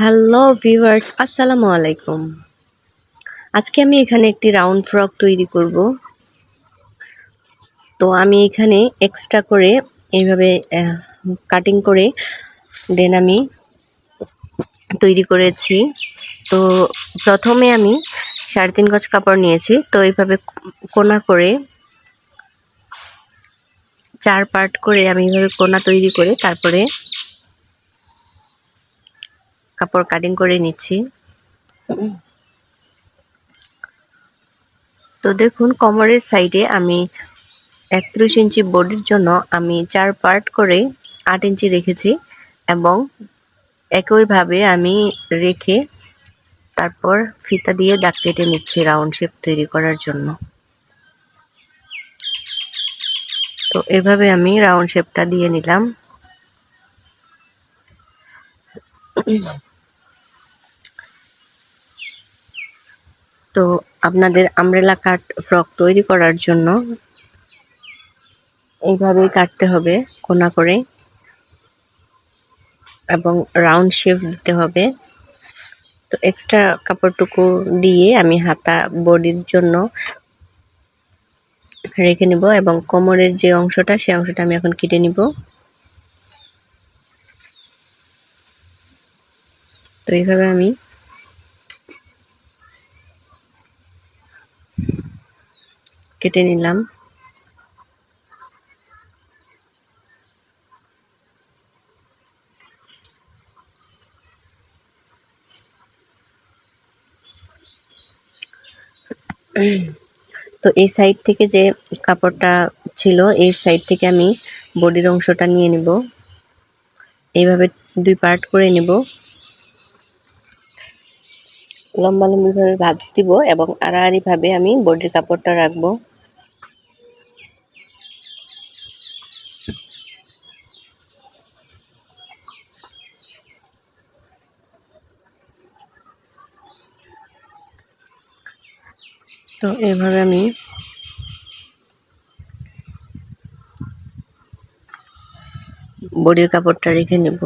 Hello viewers আসসালামু আলাইকুম আজকে আমি এখানে একটি রাউন্ড ফ্রক তৈরি করব। তো আমি এখানে এক্সট্রা করে এইভাবে কাটিং করে দেন আমি তৈরি করেছি। তো প্রথমে আমি সাড়ে তিন গজ কাপড় নিয়েছি। তো এইভাবে কোনা করে, চার পার্ট করে আমি এইভাবে কোনা তৈরি করে তারপরে কাপড় কাটিং করে নিচ্ছি। তো দেখুন, কমরের সাইডে আমি একত্রিশ ইঞ্চি বডির জন্য আমি চার পার্ট করে আট ইঞ্চি রেখেছি এবং একইভাবে আমি রেখে তারপর ফিতা দিয়ে দাগ কেটে নিচ্ছি রাউন্ড শেপ তৈরি করার জন্য। তো এভাবে আমি রাউন্ড শেপটা দিয়ে নিলাম। তো আপনাদের আমরেলা কাট ফ্রক তৈরি করার জন্য এইভাবেই কাটতে হবে, কোনা করে। এবং রাউন্ড শেপ দিতে হবে। তো এক্সট্রা কাপড়টুকু দিয়ে আমি হাতা বডির জন্য রেখে নিব এবং কোমরের যে অংশটা সেই অংশটা আমি এখন কেটে নিব। তো এইভাবে আমি কেটে নিলাম। তো এই সাইড থেকে যে কাপড়টা ছিল, এই সাইড থেকে আমি বডির অংশটা নিয়ে নিব। এইভাবে দুই পার্ট করে নিব। লম্বা লম্বিভাবে ভাজ দিব এবং আড়াআড়িভাবে আমি বডির কাপড়টা রাখব। তো এভাবে আমি বডির কাপড়টা রেখে নেব।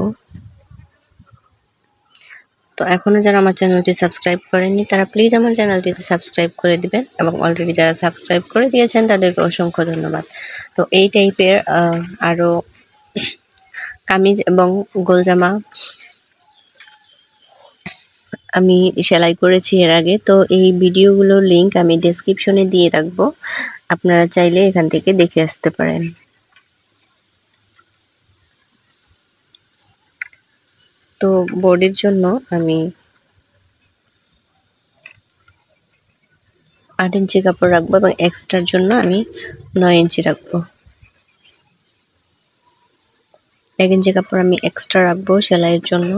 তো এখনও যারা আমার চ্যানেলটি সাবস্ক্রাইব করেননি, তারা প্লিজ আমার চ্যানেলটিতে সাবস্ক্রাইব করে দিবেন এবং অলরেডি যারা সাবস্ক্রাইব করে দিয়েছেন, তাদেরকে অসংখ্য ধন্যবাদ। তো এই টাইপের আরও কামিজ এবং গোলজামা আমি সেলাই করেছি এর আগে। তো এই ভিডিওগুলোর লিংক আমি ডেসক্রিপশনে দিয়ে রাখব। আপনারা চাইলে এখান থেকে দেখে আসতে পারেন। তো বোর্ডের জন্য আমি আট ইঞ্চি কাপড় রাখব এবং এক্সট্রার জন্য আমি নয় ইঞ্চি রাখব। এক ইঞ্চি কাপড় আমি এক্সট্রা রাখব সেলাইয়ের জন্য।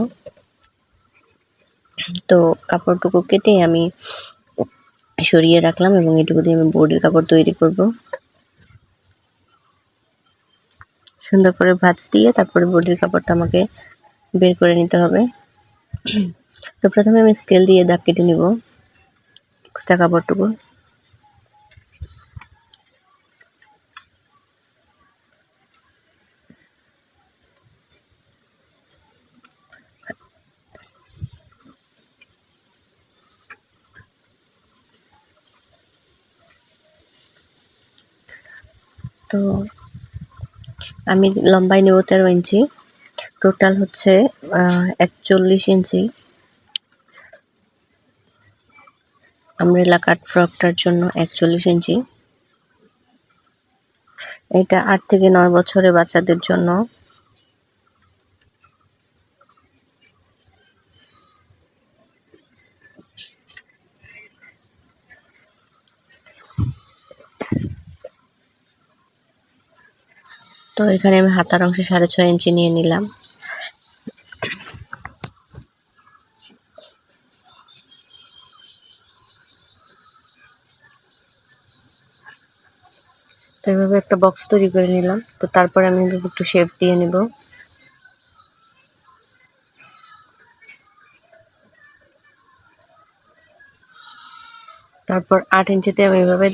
তো কাপড়টুকু কেটে আমি সরিয়ে রাখলাম এবং এটুকু দিয়ে আমি বোর্ডের কাপড় তৈরি করব। সুন্দর করে ভাজ দিয়ে তারপরে বডির কাপড়টা আমাকে বের করে নিতে হবে। তো প্রথমে আমি স্কেল দিয়ে দাগ কেটে নিব এক্সট্রা কাপড়টুকু তো আমি লম্বাই নেব তেরো ইঞ্চি। টোটাল হচ্ছে একচল্লিশ ইঞ্চি। আমরেলা কাট ফ্রকটার জন্য একচল্লিশ ইঞ্চি। এটা আট থেকে নয় বছরের বাচ্চাদের জন্য। তো এখানে আমি হাতার অংশে সাড়ে ছয় ইঞ্চি নিয়ে নিলাম। তো এইভাবে একটা বক্স তৈরি করে নিলাম। তো তারপরে আমি একটু শেপ দিয়ে নিব। তারপর আট ইঞ্চিতে আমি এভাবে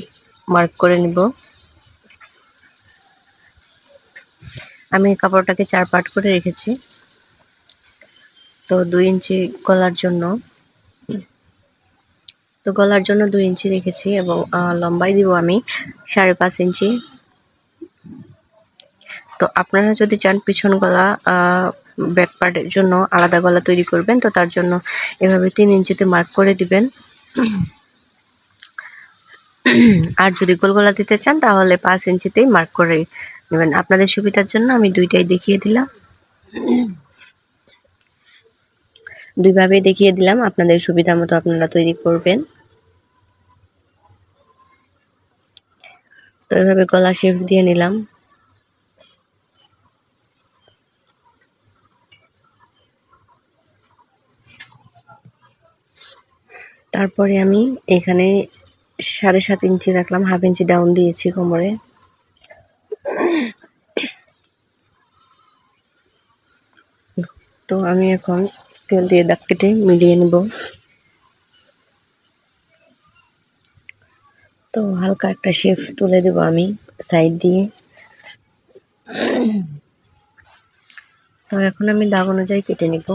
মার্ক করে নিব। আমি কাপড়টাকে চার পাট করে রেখেছি। তো তো দুই ইঞ্চি গলার জন্য। তো গলার জন্য দুই ইঞ্চি রেখেছি এবং লম্বাই দিব আমি সাড়ে পাঁচ ইঞ্চি। তো আপনারা যদি চান পিছন গলা ব্যাক পার্টের জন্য আলাদা গলা তৈরি করবেন, তো তার জন্য এভাবে তিন ইঞ্চিতে মার্ক করে দিবেন। আর যদি গোল গলা দিতে চান, তাহলে পাঁচ ইঞ্চিতেই মার্ক করে নেবেন। আপনাদের সুবিধার জন্য আমি দুইটাই দেখিয়ে দিলাম। দুইভাবে দেখিয়ে দিলাম। আপনাদের সুবিধা মতো আপনারা তৈরি করবেন। তো এভাবে গলা শেপ দিয়ে নিলাম। তারপরে আমি এখানে সাড়ে সাত ইঞ্চি রাখলাম, হাফ ইঞ্চি ডাউন দিয়েছি কোমরে। তো আমি এখন স্কেল দিয়ে দাগ কেটে মিলিয়ে নেব। তো হালকা একটা শেপ তুলে দেব আমি সাইড দিয়ে। তো এখন আমি দাগ অনুযায়ী কেটে নিব।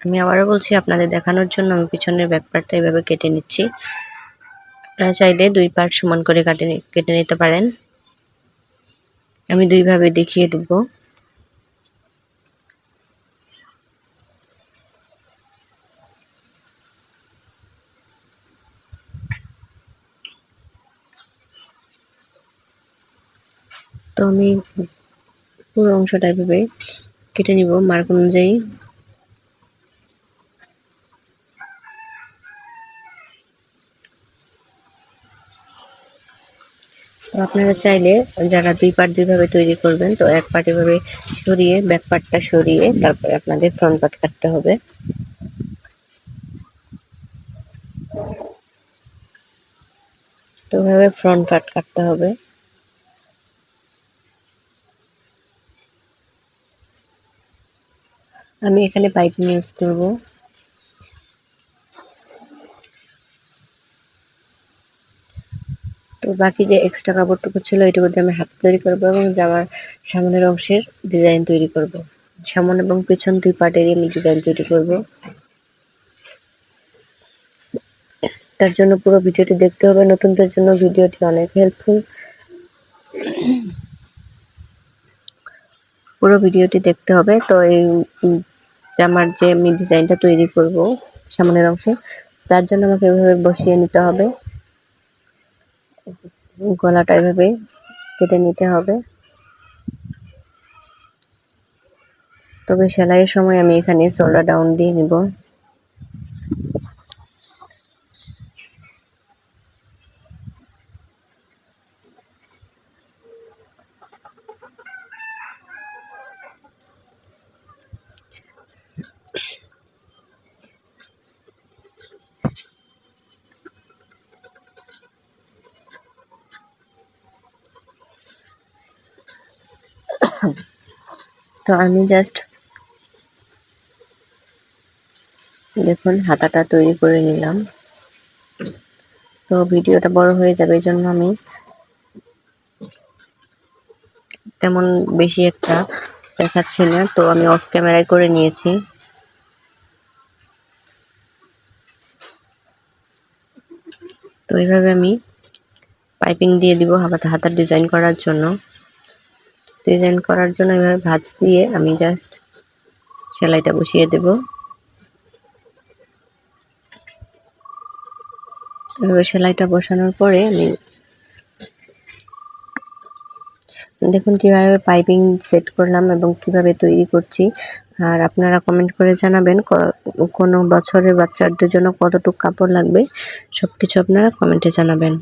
আমি আবারও বলছি, আপনাদের দেখানোর জন্য আমি পিছনের ব্যাক পার্টটা এইভাবে কেটে নিচ্ছি। আপনারা চাইলে দুই পার্ট সমান করে কাটে কেটে নিতে পারেন। আমি দুইভাবে দেখিয়ে দেবো। তো আমি পুরো অংশটা এভাবে কেটে নিব মার্ক অনুযায়ী। আপনারা চাইলে যারা দুই পার্ট দুইভাবে তৈরি করবেন, তো এক পার্ট এভাবে সরিয়ে, ব্যাক পার্টটা সরিয়ে তারপরে আপনাদের ফ্রন্ট পার্ট কাটতে হবে। তো এভাবে ফ্রন্ট পার্ট কাটতে হবে। আমি এখানে পাইপিং ইউজ করব। তো বাকি যে এক্সট্রা কাপড়টুকু ছিল এটুকু দিয়ে আমি হাত তৈরি করব এবং জামার সামনের অংশের ডিজাইন তৈরি করব। সামনে এবং পেছন দুই পার্টেরই আমি ডিজাইন তৈরি করব। তার জন্য পুরো ভিডিওটি দেখতে হবে, নতুনদের জন্য ভিডিওটি অনেক হেল্পফুল পুরো ভিডিওটি দেখতে হবে, তো এই জামার যে আমি ডিজাইনটা তৈরি করব সামনের অংশে, তার জন্য আমাকে এভাবে বসিয়ে নিতে হবে। গলাটা এভাবে কেটে নিতে হবে। তবে সেলাইয়ের সময় আমি এখানে সোল্ডার ডাউন দিয়ে নিব। তো আমি জাস্ট দেখুন, হাতাটা তৈরি করে নিলাম। তো ভিডিওটা বড় হয়ে যাবে, এই জন্য আমি তেমন বেশি একটা দেখাচ্ছি না। তো আমি অফ ক্যামেরায় করে নিয়েছি। তো এইভাবে আমি পাইপিং দিয়ে দিব হাতার ডিজাইন করার জন্য। ডিজাইন করার জন্য এভাবে ভাঁজ দিয়ে আমি জাস্ট সেলাইটা বসিয়ে দেব। এভাবে সেলাইটা বসানোর পরে আমি দেখুন কীভাবে পাইপিং সেট করলাম এবং কীভাবে তৈরি করছি। আর আপনারা কমেন্ট করে জানাবেন কোনো বছরের বাচ্চাদের জন্য কতটুকু কাপড় লাগবে সব কিছু আপনারা কমেন্টে জানাবেন।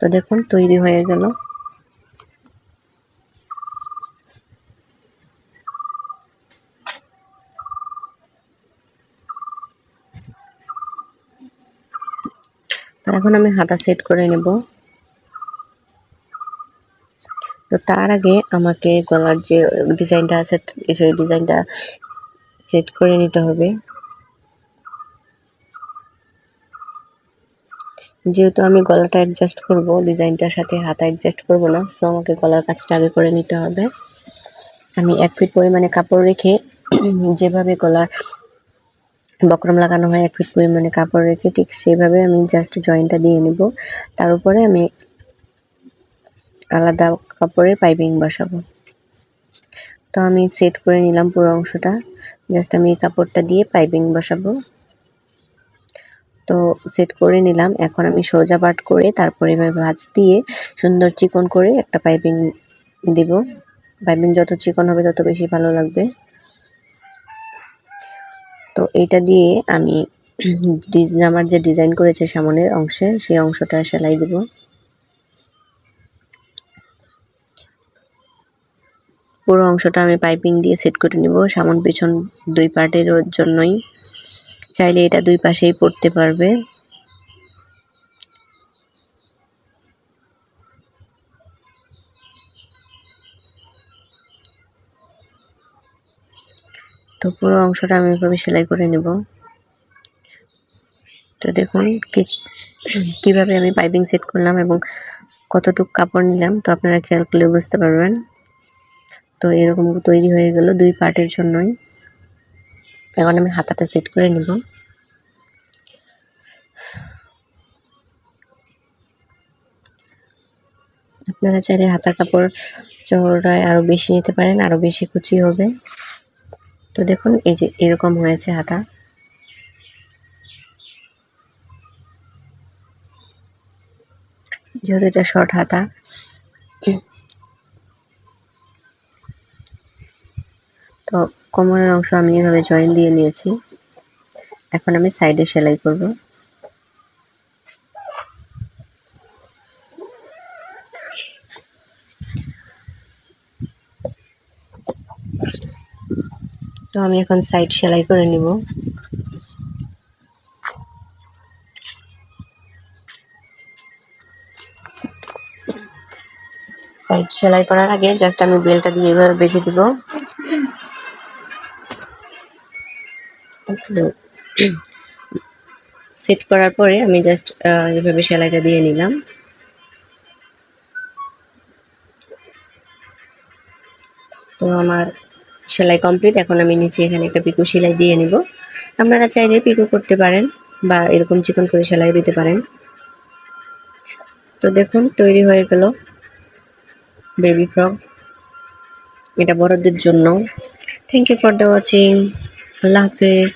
তো দেখুন, তৈরি হয়ে গেল। এখন আমি হাতা সেট করে নেব। তো তার আগে আমাকে গলার যে ডিজাইনটা আছে, সেই ডিজাইনটা সেট করে নিতে হবে। যেহেতু আমি গলাটা অ্যাডজাস্ট করব ডিজাইনটার সাথে হাতা অ্যাডজাস্ট করব না সো আমাকে গলার কাজটা আগে করে নিতে হবে। আমি এক ফিট পরিমাণে কাপড় রেখে যেভাবে গলার বক্রম লাগানো হয়, এক ফিট পরিমাণে কাপড় রেখে ঠিক সেভাবে আমি জাস্ট জয়েন্টটা দিয়ে নিব। তার উপরে আমি আলাদা কাপড়ের পাইপিং বসাবো। তো আমি সেট করে নিলাম পুরো অংশটা। জাস্ট আমি এই কাপড়টা দিয়ে পাইপিং বসাবো। তো সেট করে নিলাম। এখন আমি সোজা পাট করে তারপরে এভাবে ভাঁজ দিয়ে সুন্দর চিকন করে একটা পাইপিং দিব। পাইপিং যত চিকন হবে তত বেশি ভালো লাগবে। তো এটা দিয়ে আমি আমার যে ডিজাইন করেছে সামনের অংশে, সেই অংশটা সেলাই দিব। পুরো অংশটা আমি পাইপিং দিয়ে সেট করে নিব। সামন পিছন দুই পার্টের জন্যই চাইলে এটা দুই পাশেই পড়তে পারবে। তো পুরো অংশটা আমি এভাবে সেলাই করে নেব। তো দেখুন কীভাবে আমি পাইপিং সেট করলাম এবং কতটুকু কাপড় নিলাম, তো আপনারা খেয়াল করলে বুঝতে পারবেন। তো এরকম তৈরি হয়ে গেল দুই পার্টের জন্যই। এখন আমি হাতাটা সেট করে নিব। আপনারা চাইলে হাতার কাপড় চওড়ায় আরও বেশি নিতে পারেন আরও বেশি কুচি হবে। তো দেখুন, এই যে এরকম হয়েছে হাতা। যেহেতু এটা শর্ট হাতা তো কোমরের অংশ আমি এভাবে জয়েন দিয়ে নিয়েছি। এখন আমি সাইডে সেলাই করব। তো আমি এখন সাইড সেলাই করে নিব। সাইড সেলাই করার আগে জাস্ট আমি বেলটা দিয়ে এভাবে বেঁধে দিব। সেট করার পরে আমি জাস্ট এভাবে সেলাইটা দিয়ে নিলাম। তো আমার সেলাই কমপ্লিট এখন আমি নিচে এখানে একটা পিকো সেলাই দিয়ে নিব। আপনারা চাইলে পিকো করতে পারেন বা এরকম চিকন করে সেলাই দিতে পারেন। তো দেখুন, তৈরি হয়ে গেল বেবি ফ্রক এটা বড়দের জন্য। Thank you for the watching আল্লাহ হাফেজ